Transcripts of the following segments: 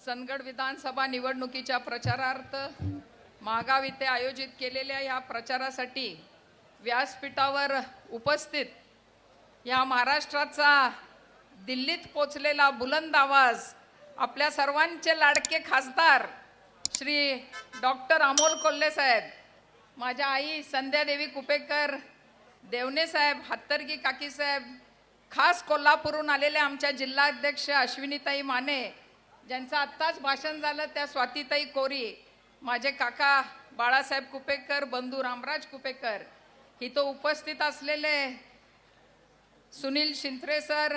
सनगड विधानसभा निवडणुकीच्या प्रचारार्थ महागाव इथे आयोजित केलेल्या या प्रचारासाठी व्यासपीठावर उपस्थित या महाराष्ट्राचा दिल्लीत पोचलेला बुलंद आवाज आपल्या सर्वांचे लाडके खासदार श्री डॉक्टर अमोल कोल्हे साहेब माझ्या आई संध्यादेवी कुपेकर देवणे साहेब हत्तरगी काकीसाहेब खास कोल्हापूरहून आलेले आमच्या जिल्हाध्यक्ष अश्विनीताई माने ज्यांचं आत्ताच भाषण झालं त्या स्वातीताई कोरी माझे काका बाळासाहेब कुपेकर बंधू रामराज कुपेकर इथं उपस्थित असलेले सुनील शिंत्रे सर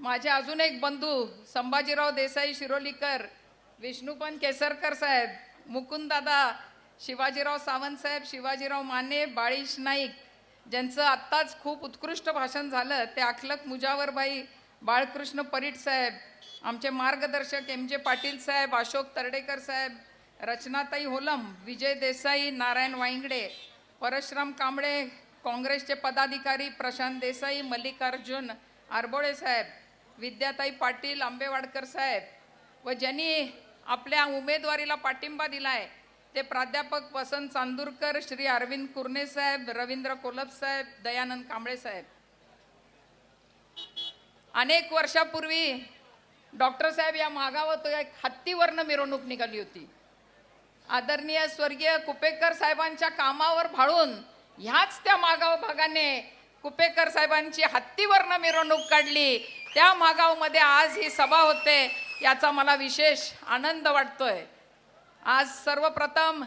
माझे अजून एक बंधू संभाजीराव देसाई शिरोलीकर विष्णुपन केसरकर साहेब मुकुंददादा शिवाजीराव सावंत साहेब शिवाजीराव माने बाळीश नाईक ज्यांचं आत्ताच खूप उत्कृष्ट भाषण झालं ते अखलक मुजावरबाई बाळकृष्ण परीट साहेब आमचे मार्गदर्शक एम जे पाटील साहेब अशोक तरडेकर साहेब रचनाताई होलम विजय देसाई नारायण वाईंगडे परशुराम कांबळे काँग्रेसचे पदाधिकारी प्रशांत देसाई मल्लिकार्जुन आरबोळे साहेब विद्याताई पाटील आंबेवाडकर साहेब व ज्यांनी आपल्या उमेदवारीला पाठिंबा दिलाय ते प्राध्यापक वसंत चांदूरकर श्री अरविंद कुर्णे साहेब रवींद्र कोलप साहेब दयानंद कांबळे साहेब. अनेक वर्षापूर्वी डॉक्टर साहेब या मागावर एक हत्तीवरनं मिरवणूक निघाली होती. आदरणीय स्वर्गीय कुपेकर साहेबांच्या कामावर भाळून ह्याच त्या मागाव भागाने कुपेकर साहेबांची हत्तीवरनं मिरवणूक काढली. त्या मागावमध्ये आज ही सभा होते याचा मला विशेष आनंद वाटतोय. आज सर्वप्रथम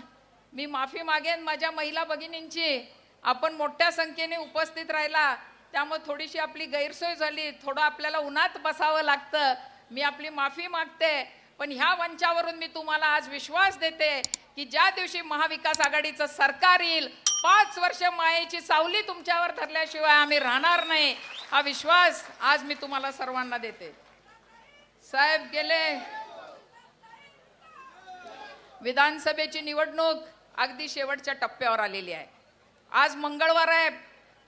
मी माफी मागेन माझ्या महिला भगिनींची. आपण मोठ्या संख्येने उपस्थित राहिला त्यामुळे थोडीशी आपली गैरसोय झाली थोडं आपल्याला उन्हात बसावं लागतं. मी आपली माफी मागते पण ह्या मंचावरून मी तुम्हाला आज विश्वास देते की ज्या दिवशी महाविकास आघाडीचं सरकार येईल पाच वर्ष मायेची सावली तुमच्यावर धरल्याशिवाय आम्ही राहणार नाही. हा विश्वास आज मी तुम्हाला सर्वांना देते. साहेब गेले. विधानसभेची निवडणूक अगदी शेवटच्या टप्प्यावर आलेली आहे. आज मंगळवार आहे.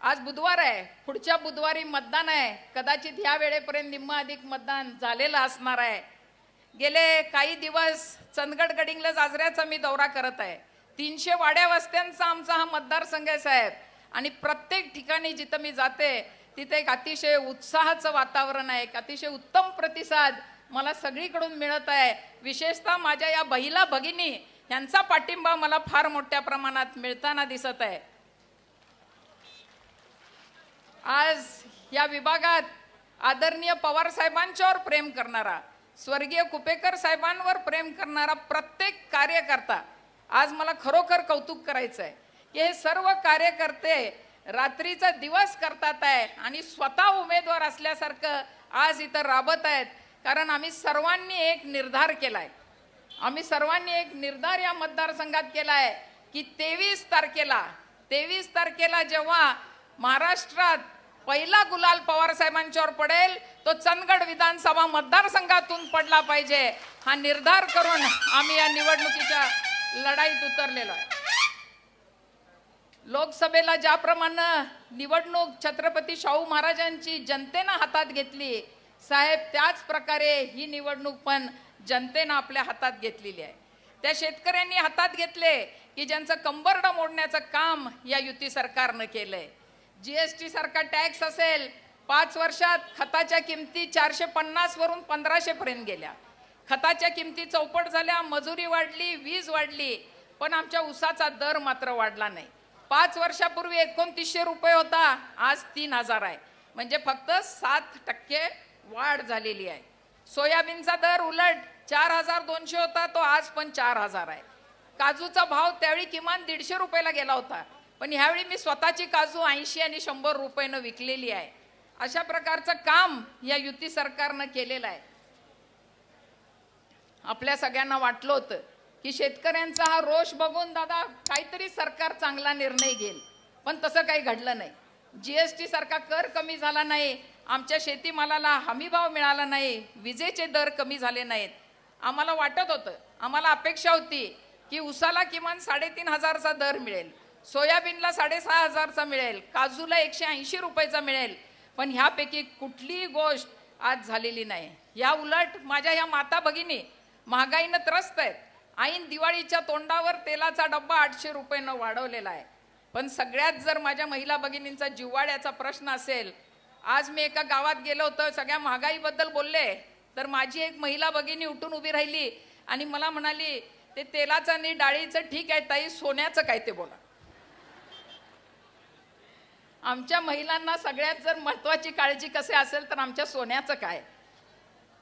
आज बुधवार आहे. पुढच्या बुधवारी मतदान आहे. कदाचित ह्या वेळेपर्यंत निम्म अधिक मतदान झालेलं असणार आहे. गेले काही दिवस चंदगड गडिंगलज आजऱ्याचा मी दौरा करत आहे. तीनशे वाड्या वस्त्यांचा आमचा हा मतदारसंघ आहे साहेब. आणि प्रत्येक ठिकाणी जिथं मी जाते तिथे एक अतिशय उत्साहाचं वातावरण आहे एक अतिशय उत्तम प्रतिसाद मला सगळीकडून मिळत आहे. विशेषतः माझ्या या बहिला भगिनी यांचा पाठिंबा मला फार मोठ्या प्रमाणात मिळताना दिसत आहे. आज या विभागात आदरणीय पवार साहेबांच्यावर प्रेम करणारा स्वर्गीय कुपेकर साहेबांवर प्रेम करणारा प्रत्येक कार्यकर्ता आज मला खरोखर कौतुक करायचं आहे की हे सर्व कार्यकर्ते रात्रीचा दिवस करतात आहे आणि स्वतः उमेदवार असल्यासारखं आज इथं राबत आहेत. कारण आम्ही सर्वांनी एक निर्धार केला आहे आम्ही सर्वांनी एक निर्धार या मतदारसंघात केला आहे की तेवीस तारखेला तेवीस तारखेला जेव्हा महाराष्ट्रात पहिला गुलाल पवार साहेबांच्यावर पडेल तो चंदगड विधानसभा मतदारसंघातून पडला पाहिजे. हा निर्धार करून आम्ही या निवडणुकीच्या लढाईत उतरलेलो आहे. लोकसभेला ज्याप्रमाणे निवडणूक छत्रपती शाहू महाराजांची जनतेनं हातात घेतली साहेब त्याच प्रकारे ही निवडणूक पण जनतेनं आपल्या हातात घेतलेली आहे. त्या शेतकऱ्यांनी हातात घेतले की ज्यांचं कंबरडं मोडण्याचं काम या युती सरकारनं केलंय. जीएसटी सारखा टॅक्स असेल पाच वर्षात खताच्या किमती चारशे पन्नास वरून गेल्या. खताच्या किमती चौपट झाल्या मजुरी वाढली वीज वाढली पण आमच्या ऊसाचा दर मात्र वाढला नाही. पाच वर्षापूर्वी एकोणतीसशे रुपये होता आज तीन हजार आहे. म्हणजे फक्त सात टक्के वाढ झालेली आहे. सोयाबीनचा दर उलट चार हजार दोनशे होता तो आज पण चार हजार आहे. काजूचा भाव त्यावेळी किमान दीडशे रुपयाला गेला होता. पण ह्यावेळी मी स्वतःची काजू ऐंशी आणि शंभर रुपयानं विकलेली आहे. अशा प्रकारचं काम या युती सरकारनं केलेलं आहे. आपल्या सगळ्यांना वाटलं होतं की शेतकऱ्यांचा हा रोष बघून दादा काहीतरी सरकार चांगला निर्णय घेईल. पण तसं काही घडलं नाही. जीएसटी सारखा कर कमी झाला नाही. आमच्या शेतीमालाला हमीभाव मिळाला नाही. विजेचे दर कमी झाले नाहीत. आम्हाला वाटत होतं आम्हाला अपेक्षा होती की उसाला किमान साडेतीन हजारचा दर मिळेल. सोयाबीनला साडेसहा हजारचा मिळेल काजूला एकशे ऐंशी रुपयाचा मिळेल पण ह्यापैकी कुठलीही गोष्ट आज झालेली नाही. या उलट माझ्या ह्या माता भगिनी महागाईनं त्रस्त आहेत. ऐन दिवाळीच्या तोंडावर तेलाचा डब्बा आठशे रुपयानं वाढवलेला आहे. पण सगळ्यात जर माझ्या महिला भगिनींचा जिव्हाळ्याचा प्रश्न असेल आज मी एका गावात गेलो होतो सगळ्या महागाईबद्दल बोलले तर माझी एक महिला भगिनी उठून उभी राहिली आणि मला म्हणाली ते तेलाचं आणि डाळीचं ठीक आहे ताई सोन्याचं काय ते बोला. आमच्या महिलांना सगळ्यात जर महत्त्वाची काळजी कसे असेल तर आमच्या सोन्याचं काय?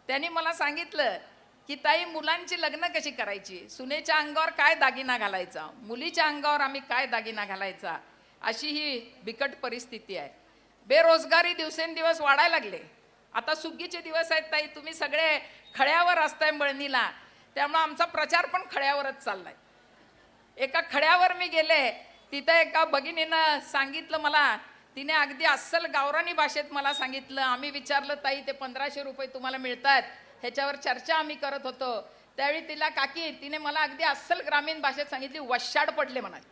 त्यांनी मला सांगितलं की ताई मुलांची लग्न कशी करायची? सुनेच्या अंगावर काय दागिना घालायचा? मुलीच्या अंगावर आम्ही काय दागिना घालायचा? अशी ही बिकट परिस्थिती आहे. बेरोजगारी दिवसेंदिवस वाढायला लागले. आता सुगीचे दिवस आहेत ताई. तुम्ही सगळे खड्यावर असताय मळणीला त्यामुळं आमचा प्रचार पण खड्यावरच चाललाय. एका खड्यावर मी गेले तिथं एका भगिनीनं सांगितलं मला. तिने अगदी अस्सल गावरानी भाषेत मला सांगितलं. आम्ही विचारलं ताई ते पंधराशे रुपये तुम्हाला मिळतात? ह्याच्यावर चर्चा आम्ही करत होतो. त्यावेळी तिला काकी तिने मला अगदी अस्सल ग्रामीण भाषेत सांगितली वशाड पडले म्हणाली.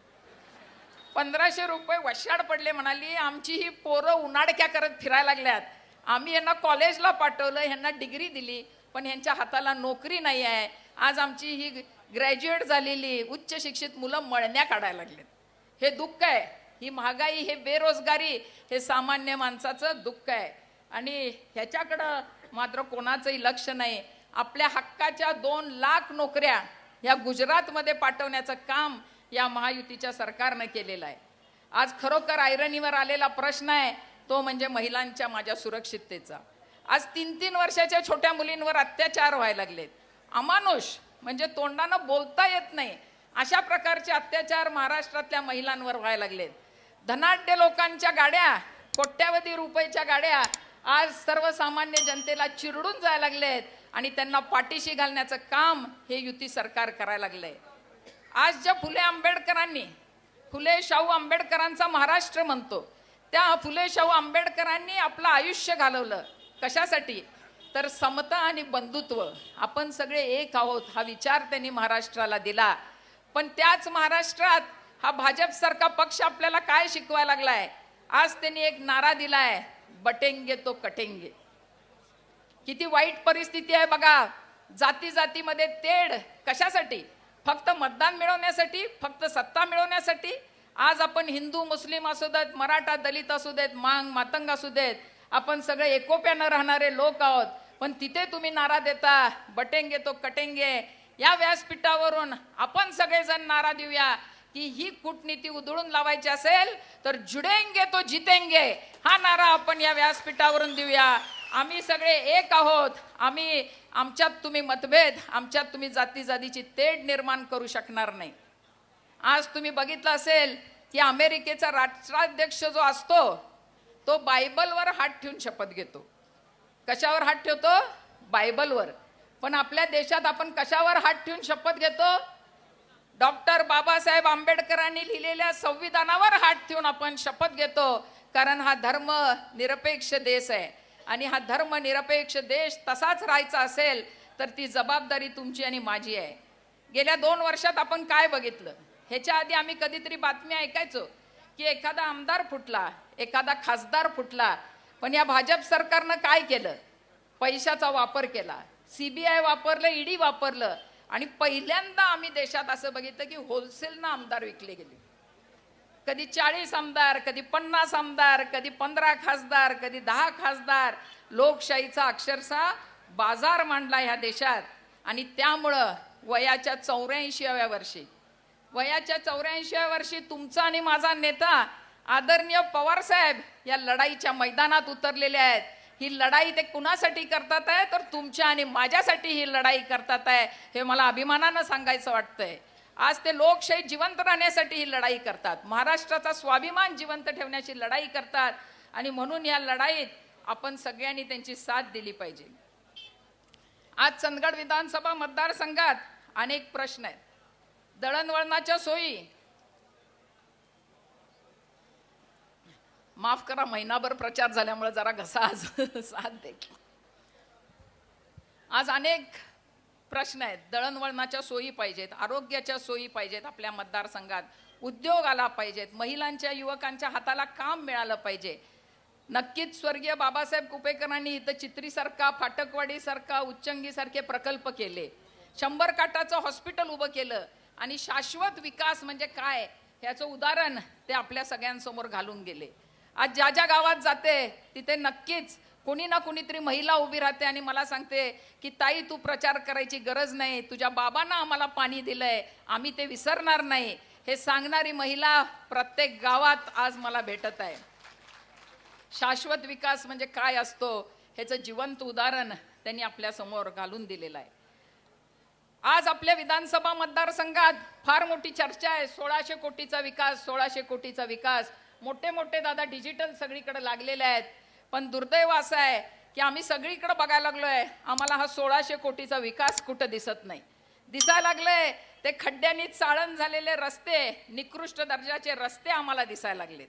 पंधराशे रुपये वशाड पडले म्हणाली. आमची ही पोरं उन्हाडक्या करत फिरायला लागल्यात. आम्ही यांना कॉलेजला पाठवलं ह्यांना डिग्री दिली पण ह्यांच्या हाताला नोकरी नाही आहे आज आमची ही ग्रॅज्युएट झालेली उच्च शिक्षित मुलं मळण्या काढायला लागलेत. हे दुःख आहे. ही महागाई हे बेरोजगारी हे सामान्य माणसाचं दुःख आहे. आणि ह्याच्याकडं मात्र कोणाचंही लक्ष नाही. आपल्या हक्काच्या दोन लाख नोकऱ्या ह्या गुजरातमध्ये पाठवण्याचं काम या महायुतीच्या सरकारनं केलेलं आहे. आज खरोखर आयरनीवर आलेला प्रश्न आहे तो म्हणजे महिलांच्या माझ्या सुरक्षिततेचा. आज तीन तीन वर्षाच्या छोट्या मुलींवर अत्याचार व्हायला लागलेत. अमानुष म्हणजे तोंडानं बोलता येत नाही. अशा प्रकारचे अत्याचार महाराष्ट्रातल्या महिलांवर व्हायला लागलेत. धनाढ्य लोकांच्या गाड्या कोट्यावधी रुपयाच्या गाड्या आज सर्वसामान्य जनतेला चिरडून जायला लागलेत आणि त्यांना पाठीशी घालण्याचं काम हे युती सरकार करायला लागलंय. आज ज्या फुले आंबेडकरांनी फुले शाहू आंबेडकरांचा महाराष्ट्र म्हणतो त्या फुले शाहू आंबेडकरांनी आपलं आयुष्य घालवलं. कशासाठी? तर समता आणि बंधुत्व. आपण सगळे एक आहोत हा विचार त्यांनी महाराष्ट्राला दिला. पण त्याच महाराष्ट्रात हा भाजपसारखा पक्ष आपल्याला काय शिकवायला लागलाय? आज त्यांनी एक नारा दिलाय बटेंगे तो कटेंगे. किती वाईट परिस्थिती आहे बघा. जाती जातीमध्ये तेढ कशासाठी? फक्त मतदान मिळवण्यासाठी फक्त सत्ता मिळवण्यासाठी? आज आपण हिंदू मुस्लिम असू देत मराठा दलित असू देत मांग मातंग असू देत आपण सगळे एकोप्यानं राहणारे लोक आहोत. पण तिथे तुम्ही नारा देता बटेंगे तो कटेंगे. या व्यासपीठावरून आपण सगळेजण नारा देऊया की ही कूटनीती उधळून लावायची असेल तर जुडेंगे तो जितेंगे. हा नारा आपण या व्यासपीठावरून देऊया. आम्ही सगळे एक आहोत. आम्ही आमच्यात तुम्ही मतभेद आमच्यात तुम्ही जाती जातीची तेढ निर्माण करू शकणार नाही. आज तुम्ही बघितलं असेल की अमेरिकेचा राष्ट्राध्यक्ष जो असतो तो बायबलवर हात ठेवून शपथ घेतो. कशावर हात ठेवतो? बायबलवर. पण आपल्या देशात आपण कशावर हात ठेवून शपथ घेतो? डॉक्टर बाबासाहेब आंबेडकरांनी लिहिलेल्या संविधानावर हात ठेवून आपण शपथ घेतो. कारण हा धर्म निरपेक्ष देश आहे. आणि हा धर्म निरपेक्ष देश तसाच राहायचा असेल तर ती जबाबदारी तुमची आणि माझी आहे. गेल्या दोन वर्षात आपण काय बघितलं? ह्याच्या आधी आम्ही कधीतरी बातमी ऐकायचो की एखादा आमदार फुटला एखादा खासदार फुटला पण या भाजप सरकारनं काय केलं? पैशाचा वापर केला. सीबीआय वापरलं ईडी वापरलं आणि पहिल्यांदा आम्ही देशात असं बघितलं की होलसेलनं आमदार विकले गेले. कधी चाळीस आमदार कधी पन्नास आमदार कधी पंधरा खासदार कधी दहा खासदार लोकशाहीचा अक्षरशः बाजार मांडला ह्या देशात. आणि त्यामुळं वयाच्या चौऱ्याऐंशीव्या वर्षी वयाच्या चौऱ्याऐंशीव्या वर्षी तुमचा आणि माझा नेता आदरणीय पवार साहेब या लढाईच्या मैदानात उतरलेले आहेत. ही लढाई ते कुणासाठी करतात आहे? तर तुमच्या आणि माझ्यासाठी ही लढाई करतात आहे हे मला अभिमानानं सांगायचं वाटतंय. आज ते लोकशाही जिवंत राहण्यासाठी ही लढाई करतात. महाराष्ट्राचा स्वाभिमान जिवंत ठेवण्याची लढाई करतात आणि म्हणून या लढाईत आपण सगळ्यांनी त्यांची साथ दिली पाहिजे. आज चंदगड विधानसभा मतदारसंघात अनेक प्रश्न आहेत. दळणवळणाच्या सोयी माफ करा महिनाभर प्रचार झाल्यामुळे जरा घसा आज साथ देखील आज अनेक प्रश्न आहेत. दळणवळणाच्या सोयी पाहिजेत आरोग्याच्या सोयी पाहिजेत आपल्या मतदारसंघात. उद्योग आला पाहिजेत. महिलांच्या युवकांच्या हाताला काम मिळालं पाहिजे. नक्कीच स्वर्गीय बाबासाहेब कुपेकरांनी इथं चित्रीसारखा फाटकवाडीसारखा उच्चंगीसारखे प्रकल्प केले. शंभर काटाचं हॉस्पिटल उभं केलं. आणि शाश्वत विकास म्हणजे काय? ह्याचं उदाहरण ते आपल्या सगळ्यांसमोर घालून गेले. आज ज्या ज्या गावात जाते तिथे नक्कीच कोणी ना कोणीतरी महिला उभी राहते आणि मला सांगते की ताई तू प्रचार करायची गरज नाही. तुझ्या बाबांना आम्हाला पाणी दिलंय. आम्ही ते विसरणार नाही. हे सांगणारी महिला प्रत्येक गावात आज मला भेटत आहे. शाश्वत विकास म्हणजे काय असतो ह्याचं जिवंत उदाहरण त्यांनी आपल्यासमोर घालून दिलेलं आहे. आज आपल्या विधानसभा मतदारसंघात फार मोठी चर्चा आहे. सोळाशे कोटीचा विकास सोळाशे कोटीचा विकास. मोठे मोठे दादा डिजिटल सगळीकडे लागलेले आहेत. पण दुर्दैव असं आहे की आम्ही सगळीकडे बघायला लागलोय आम्हाला हा सोळाशे कोटीचा विकास कुठं दिसत नाही. दिसायला लागले ते खड्ड्यांनी चाळण झालेले रस्ते निकृष्ट दर्जाचे रस्ते आम्हाला दिसायला लागलेत.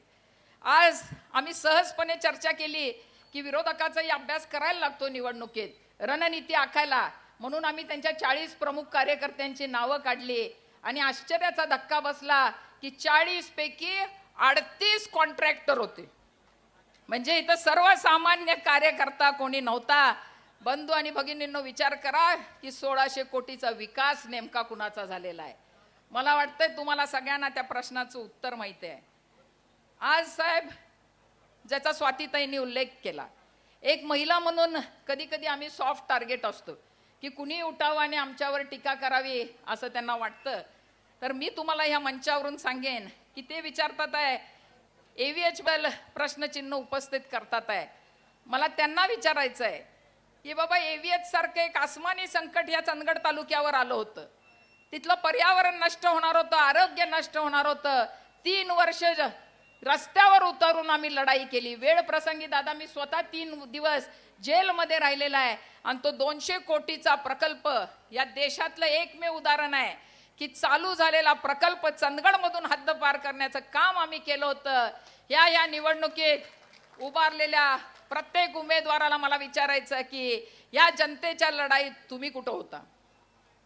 आज आम्ही सहजपणे चर्चा केली की विरोधकाचाही अभ्यास करायला लागतो निवडणुकीत रणनीती आखायला. म्हणून आम्ही त्यांच्या चाळीस प्रमुख कार्यकर्त्यांची नावं काढली आणि आश्चर्याचा धक्का बसला की चाळीस पैकी अडतीस कॉन्ट्रॅक्टर होते. म्हणजे इथं सर्वसामान्य कार्यकर्ता कोणी नव्हता. बंधू आणि भगिनींनो विचार करा की सोळाशे कोटीचा विकास नेमका कुणाचा झालेला आहे? मला वाटतंय तुम्हाला सगळ्यांना त्या प्रश्नाचं उत्तर माहिती आहे. आज साहेब ज्याचा स्वातीताईंनी उल्लेख केला एक महिला म्हणून कधी कधी आम्ही सॉफ्ट टार्गेट असतो की कुणी उठावं आणि आमच्यावर टीका करावी असं त्यांना वाटतं. तर मी तुम्हाला ह्या मंचावरून सांगेन की ते विचारतात आहे? एव्हीएच बेल प्रश्नचिन्ह उपस्थित करतात आहे. मला त्यांना विचारायचं आहे की बाबा एव्हीएच सारखं एक आसमानी संकट या चंदगड तालुक्यावर आलं होतं. तिथलं पर्यावरण नष्ट होणार होतं आरोग्य नष्ट होणार होतं. तीन वर्ष रस्त्यावर उतरून आम्ही लढाई केली. वेळ प्रसंगी दादा मी स्वतः तीन दिवस जेलमध्ये राहिलेला आहे. आणि तो दोनशे कोटीचा प्रकल्प या देशातलं एकमेव उदाहरण आहे. की चालू झालेला प्रकल्प चंदगडमधून हद्द पार करण्याचं काम आम्ही केलं होतं. या या निवडणुकीत उभारलेल्या प्रत्येक उमेदवाराला मला विचारायचं की या जनतेच्या लढाईत तुम्ही कुठं होता?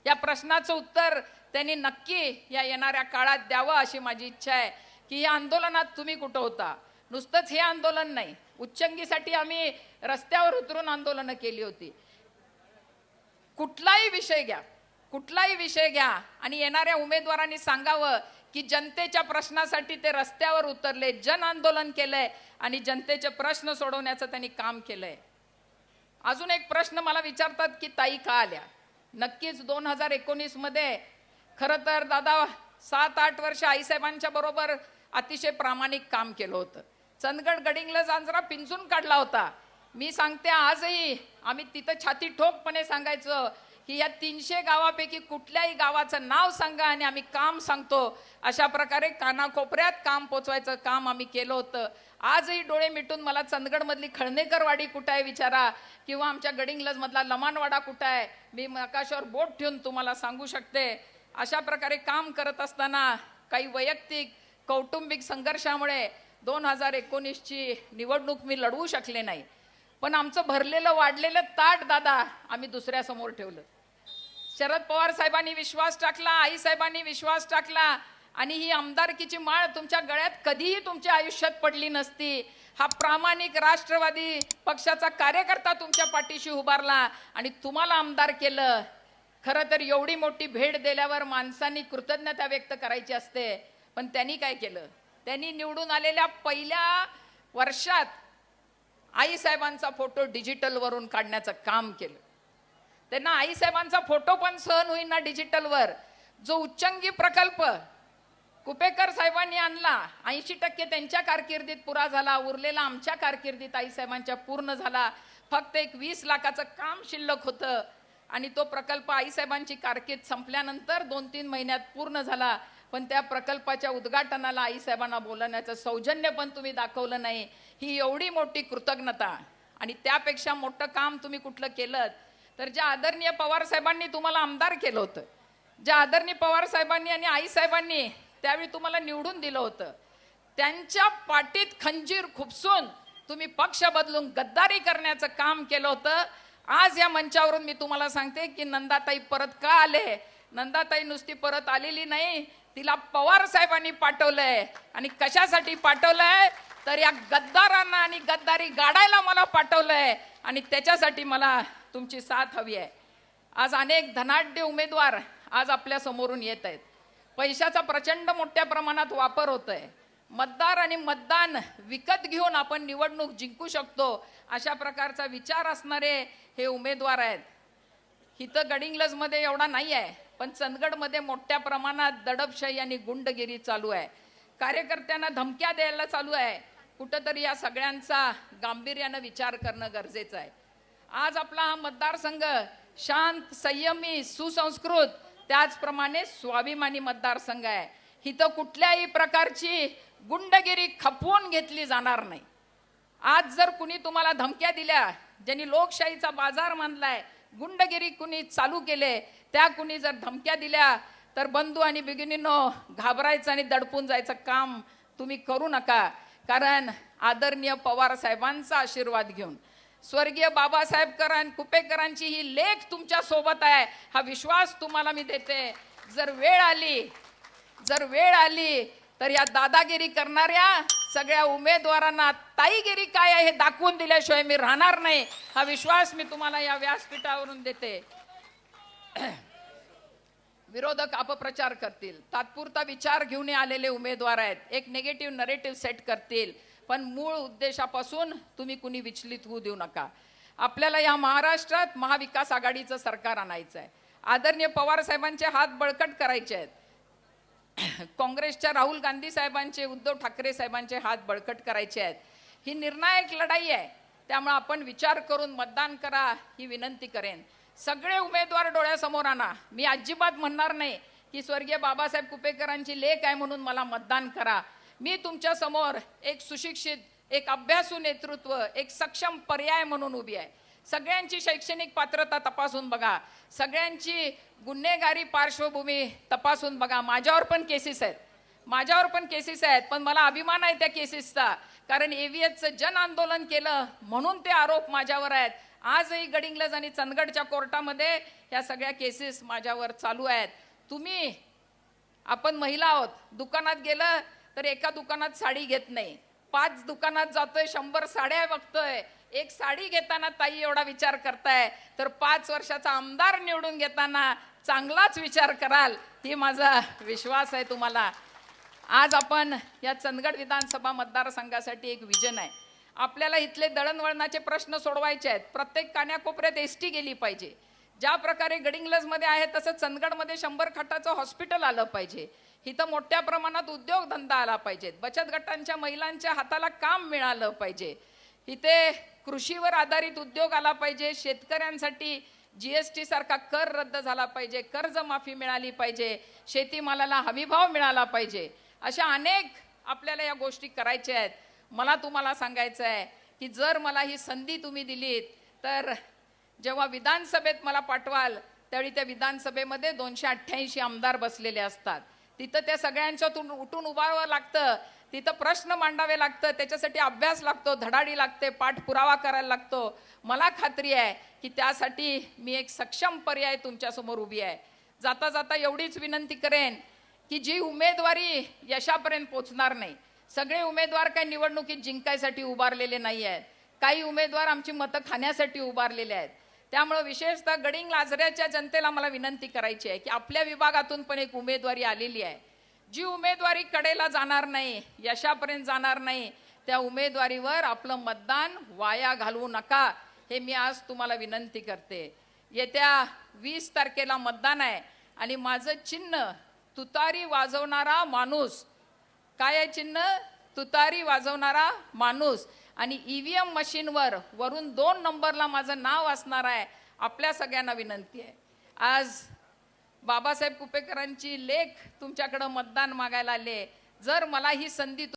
या प्रश्नाचं उत्तर त्यांनी नक्की या येणाऱ्या काळात द्यावं अशी माझी इच्छा आहे की या आंदोलनात तुम्ही कुठं होता? नुसतंच हे आंदोलन नाही उच्चंगीसाठी आम्ही रस्त्यावर उतरून आंदोलनं केली होती. कुठलाही विषय घ्या कुठलाही विषय घ्या आणि येणाऱ्या उमेदवारांनी सांगावं की जनतेच्या प्रश्नासाठी ते रस्त्यावर उतरले जन आंदोलन केलंय आणि जनतेचे प्रश्न सोडवण्याचं त्यांनी काम केलंय. अजून एक प्रश्न मला विचारतात की ताई का आल्या? नक्कीच दोन हजार एकोणीसमध्ये खरं तर दादा सात आठ वर्ष आईसाहेबांच्या बरोबर अतिशय प्रामाणिक काम केलं होतं. चंदगड गडिंगला जांजरा पिंजून काढला होता. मी सांगते आजही आम्ही तिथं छाती ठोकपणे सांगायचं की या तीनशे गावापैकी कुठल्याही गावाचं नाव सांगा आणि आम्ही काम सांगतो. अशा प्रकारे कानाकोपऱ्यात काम पोचवायचं काम आम्ही केलं होतं. आजही डोळे मिटून मला चंदगडमधली खळणेकरवाडी कुठं आहे विचारा? किंवा आमच्या गडिंगलजमधला लमानवाडा कुठं आहे? मी आकाशावर बोट ठेवून तुम्हाला सांगू शकते. अशा प्रकारे काम करत असताना काही वैयक्तिक कौटुंबिक संघर्षामुळे दोन हजार एकोणीसची निवडणूक मी लढवू शकले नाही. पण आमचं भरलेलं वाढलेलं ताट दादा आम्ही दुसऱ्यासमोर ठेवलं. शरद पवार साहेबांनी विश्वास टाकला आई साहेबांनी विश्वास टाकला. आणि ही आमदारकीची माळ तुमच्या गळ्यात कधीही तुमच्या आयुष्यात पडली नसती. हा प्रामाणिक राष्ट्रवादी पक्षाचा कार्यकर्ता तुमच्या पाठीशी उभारला आणि तुम्हाला आमदार केलं. खरं तर एवढी मोठी भेट दिल्यावर माणसांनी कृतज्ञता व्यक्त करायची असते. पण त्यांनी काय केलं? त्यांनी निवडून आलेल्या पहिल्या वर्षात आईसाहेबांचा फोटो डिजिटलवरून काढण्याचं काम केलं. त्यांना आईसाहेबांचा फोटो पण सहन होईना डिजिटलवर. जो उच्चंगी प्रकल्प कुपेकर साहेबांनी आणला ऐंशी टक्के त्यांच्या कारकिर्दीत पुरा झाला उरलेला आमच्या कारकिर्दीत आईसाहेबांच्या पूर्ण झाला. फक्त एक वीस लाखाचं काम शिल्लक होतं आणि तो प्रकल्प आईसाहेबांची कारकीर्द संपल्यानंतर दोन तीन महिन्यात पूर्ण झाला. पण त्या प्रकल्पाच्या उद्घाटनाला आईसाहेबांना बोलवण्याचं सौजन्य पण तुम्ही दाखवलं नाही. ही एवढी मोठी कृतज्ञता आणि त्यापेक्षा मोठं काम तुम्ही कुठलं केलं तर ज्या आदरणीय पवार साहेबांनी तुम्हाला आमदार केलं होतं ज्या आदरणीय पवार साहेबांनी आणि आई साहेबांनी त्यावेळी तुम्हाला निवडून दिलं होतं त्यांच्या पाठीत खंजीर खुपसून तुम्ही पक्ष बदलून गद्दारी करण्याचं काम केलं होतं. आज या मंचावरून मी तुम्हाला सांगते की नंदाताई परत का आले? नंदाताई नुसती परत आलेली नाही तिला पवार साहेबांनी पाठवलंय. आणि कशासाठी पाठवलंय? तर या गद्दारांना आणि गद्दारी गाडायला मला पाठवलंय. आणि त्याच्यासाठी मला तुमची साथ हवी आहे. आज अनेक धनाढ्य उमेदवार आज आपल्या समोरून येत आहेत. पैशाचा प्रचंड मोठ्या प्रमाणात वापर होतोय. मतदार आणि मतदान विकत घेऊन आपण निवडणूक जिंकू शकतो अशा प्रकारचा विचार असणारे हे उमेदवार आहेत. इथं गडिंग्लजमध्ये एवढा नाही आहे पण चंदगडमध्ये मोठ्या प्रमाणात दडपशाही आणि गुंडगिरी चालू आहे. कार्यकर्त्यांना धमक्या द्यायला चालू आहे. कुठंतरी या सगळ्यांचा गांभीर्यानं विचार करणं गरजेचं आहे. आज आपला हा मतदारसंघ शांत संयमी सुसंस्कृत त्याचप्रमाणे स्वाभिमानी मतदारसंघ आहे. इथं कुठल्याही प्रकारची गुंडगिरी खपवून घेतली जाणार नाही. आज जर कुणी तुम्हाला धमक्या दिल्या ज्यांनी लोकशाहीचा बाजार मानलाय गुंडगिरी कुणी चालू केले त्या कुणी जर धमक्या दिल्या तर बंधू आणि बिगिनीनो घाबरायचं आणि दडपून जायचं काम तुम्ही करू नका. कारण आदरणीय पवार साहेबांचा आशीर्वाद घेऊन स्वर्गीय बाबासाहेब करान कुपेकरांची ही लेख तुमच्यासोबत आहे. हा विश्वास तुम्हाला मी देते. जर वेळ आली जर वेळ आली तर या दादागिरी करणाऱ्या सगळ्या उमेदवारांना ताईगिरी काय आहे हे दाखवून दिल्याशिवाय मी राहणार नाही. हा विश्वास मी तुम्हाला या व्यासपीठावरून देते. विरोधक अपप्रचार करतील. तात्पुरता विचार घेऊन आलेले उमेदवार आहेत. एक निगेटिव्ह नरेटिव्ह सेट करतील. पण मूळ उद्देशापासून तुम्ही कुणी विचलित होऊ देऊ नका. आपल्याला या महाराष्ट्रात महाविकास आघाडीचं सरकार आणायचं आहे आदरणीय पवार साहेबांचे हात बळकट करायचे आहेत. काँग्रेसच्या राहुल गांधी साहेबांचे उद्धव ठाकरे साहेबांचे हात बळकट करायचे आहेत. ही निर्णायक लढाई आहे. त्यामुळे आपण विचार करून मतदान करा ही विनंती करेन. सगळे उमेदवार डोळ्यासमोर आणा. मी अजिबात म्हणणार नाही की स्वर्गीय बाबासाहेब कुपेकरांची लेख आहे म्हणून मला मतदान करा. मी तुमच्यासमोर एक सुशिक्षित एक अभ्यासू नेतृत्व एक सक्षम पर्याय म्हणून उभी आहे. सगळ्यांची शैक्षणिक पात्रता तपासून बघा. सगळ्यांची गुन्हेगारी पार्श्वभूमी तपासून बघा. माझ्यावर पण केसेस आहेत. माझ्यावर पण केसेस आहेत पण मला अभिमान आहे त्या केसेसचा कारण एव्हीएसचं जन आंदोलन केलं म्हणून ते आरोप माझ्यावर आहेत. आजही गडिंग्लज आणि चंदगडच्या कोर्टामध्ये ह्या सगळ्या केसेस माझ्यावर चालू आहेत. तुम्ही आपण महिला आहोत. दुकानात गेलं तर एका दुकानात साडी घेत नाही. पाच दुकानात जातोय शंभर साड्या बघतोय. एक साडी घेताना ताई एवढा विचार करताय. तर पाच वर्षाचा आमदार निवडून घेताना चांगलाच विचार कराल ही माझा विश्वास आहे तुम्हाला. आज आपण या चंदगड विधानसभा मतदारसंघासाठी एक विजन आहे. आपल्याला इथले दळणवळणाचे प्रश्न सोडवायचे आहेत. प्रत्येक कान्याकोपऱ्यात एस टी गेली पाहिजे. ज्या प्रकारे गडिंग्लजमध्ये आहे तसं चंदगडमध्ये शंभर खटाचं हॉस्पिटल आलं पाहिजे. इथं मोठ्या प्रमाणात उद्योगधंदा आला पाहिजे. बचत गटांच्या महिलांच्या हाताला काम मिळालं पाहिजे. इथे कृषीवर आधारित उद्योग आला पाहिजे. शेतकऱ्यांसाठी जी एस सारखा कर रद्द झाला पाहिजे. कर्जमाफी मिळाली पाहिजे. शेतीमालाला हमीभाव मिळाला पाहिजे. अशा अनेक आपल्याला या गोष्टी करायच्या आहेत. मला तुम्हाला सांगायचं आहे की जर मला ही संधी तुम्ही दिलीत तर जेव्हा विधानसभेत मला पाठवाल त्यावेळी त्या विधानसभेमध्ये दोनशे अठ्ठ्याऐंशी आमदार बसलेले असतात. तिथं त्या सगळ्यांच्यातून उठून उभारावं लागतं. तिथं प्रश्न मांडावे लागतं. त्याच्यासाठी अभ्यास लागतो धडाडी लागते पाठपुरावा करायला लागतो. मला खात्री आहे की त्यासाठी मी एक सक्षम पर्याय तुमच्यासमोर उभी आहे. जाता जाता एवढीच विनंती करेन की जी उमेदवारी यशापर्यंत पोचणार नाही. सगळे उमेदवार काही निवडणुकीत जिंकायसाठी उभारलेले नाही आहेत काही उमेदवार आमची मतं खाण्यासाठी उभारलेले आहेत. त्यामुळं विशेषतः गडिंग लाजऱ्याच्या जनतेला मला विनंती करायची आहे की आपल्या विभागातून पण एक उमेदवारी आलेली आहे. जी उमेदवारी कडेला जाणार नाही यशापर्यंत जाणार नाही त्या उमेदवारीवर आपलं मतदान वाया घालवू नका हे मी आज तुम्हाला विनंती करते. येत्या वीस तारखेला मतदान आहे आणि माझं चिन्ह तुतारी वाजवणारा माणूस. काय आहे चिन्ह? तुतारी वाजवणारा माणूस. आणि ईव्हीएम मशीनवर वरून दोन नंबरला माझं नाव असणार आहे आपल्या सगळ्यांना विनंती आहे. आज बाबासाहेब कुपेकरांची लेख तुमच्याकडं मतदान मागायला आले. जर मला ही संधी